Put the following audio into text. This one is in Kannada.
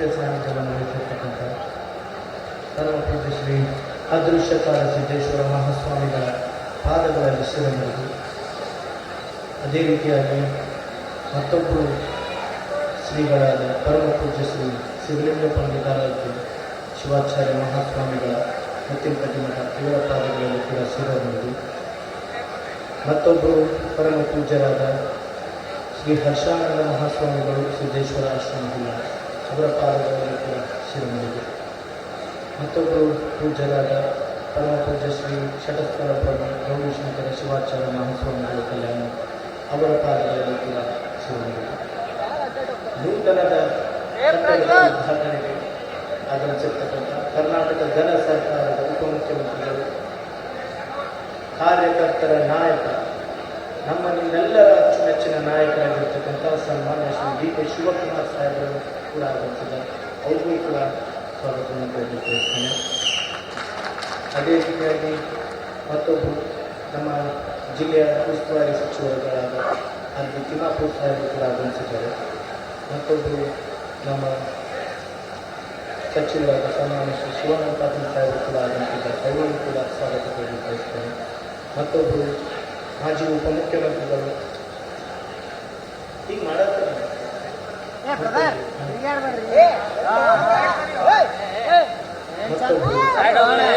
ದಿವ್ಯ ಸಾನ್ನಿಧ್ಯವನ್ನು ವಹಿಸಿರ್ತಕ್ಕಂಥ ಪರಮ ಪೂಜ್ಯ ಶ್ರೀ ಅದೃಶ್ಯಕಾರ ಸಿದ್ದೇಶ್ವರ ಮಹಾಸ್ವಾಮಿಗಳ ಪಾದಗಳಲ್ಲಿ ಶಿರಬಹುದು ಅದೇ ರೀತಿಯಾಗಿ ಮತ್ತೊಬ್ಬರು ಶ್ರೀಗಳಾದ ಪರಮಪೂಜ್ಯ ಶ್ರೀ ಶಿವಲಿಂಗ ಪಂಡಿತಾರಾಧ್ಯ ಶಿವಾಚಾರ್ಯ ಮಹಾಸ್ವಾಮಿಗಳ ಮುತ್ತಿನಪಟ್ಟಿ ಮಠ ಇವರ ಪಾದಗಳಲ್ಲಿ ಕೂಡ ಶಿರಮುರಿದು ಮತ್ತೊಬ್ಬರು ಪರಮ ಪೂಜ್ಯರಾದ ಶ್ರೀ ಹರ್ಷಾನಂದ ಮಹಾಸ್ವಾಮಿಗಳು ಸಿದ್ದೇಶ್ವರ ಆಶ್ರಮದಿಂದ ಅವರ ಪಾದಗಳನ್ನು ಕೂಡ ಶಿರಮುರಿದು ಮತ್ತೊಬ್ಬರು ಪೂಜ್ಯರಾದ ಪರಮ ಪೂಜ್ಯ ಶ್ರೀ ಶಟಸ್ಥಳ ಪ್ರಭು ಗೌರಿಶಂಕರ ಶಿವಾಚಾರ್ಯ ಮಹಾಸ್ವಾಮಿಗಳ ಕಲ್ಯಾಣ ಅವರ ಪಾದಗಳಲ್ಲಿ ಕೂಡ ಶಿರಮುರಿದು ನೂತನದ ಉದ್ಘಾಟನೆಗೆ ಆಗಮಿಸಿರ್ತಕ್ಕಂಥ ಕರ್ನಾಟಕ ಜನ ಸರ್ಕಾರದ ಉಪಮುಖ್ಯಮಂತ್ರಿಗಳು, ಕಾರ್ಯಕರ್ತರ ನಾಯಕ, ನಮ್ಮ ನಿಮ್ಮೆಲ್ಲರ ಅಚ್ಚುಮೆಚ್ಚಿನ ನಾಯಕರಾಗಿರ್ತಕ್ಕಂಥ ಸನ್ಮಾನ್ಯ ಶ್ರೀ ಡಿ ಕೆ ಶಿವಕುಮಾರ್ ಸಾಹೇಬರು ಕೂಡ ಸ್ವಾಗತವನ್ನು ಕೋರಲಿದ್ದೇನೆ ಅದೇ ರೀತಿಯಾಗಿ ಮತ್ತೊಬ್ಬರು ನಮ್ಮ ಜಿಲ್ಲೆಯ ಉಸ್ತುವಾರಿ ಸಚಿವರುಗಳಾದ ಅಲ್ಲಿ ತಿಮ್ಮಾಪುರ ಸಾಹೇಬರು ಕೂಡ ಆಗಮಿಸಿದ್ದಾರೆ. ಮತ್ತೊಬ್ಬರು ನಮ್ಮ ಸಚಿವರಾದ ಸನ್ಮಾನ್ಯ ಶ್ರೀ ಶಿವಾನಂದ ಕೂಡ ಆಗಮಿಸಿದ್ದಾರೆ. ಅವರಿಗೂ ಕೂಡ ಸ್ವಾಗತ ಬಯಸ್ತೇನೆ ಮತ್ತೊಬ್ಬರು ಮಾಜಿ ಉಪಮುಖ್ಯಮಂತ್ರಿಗಳು. ಹೀಗೆ ಮಾಡತ್ತಾರೆ ಮತ್ತೊಬ್ಬರು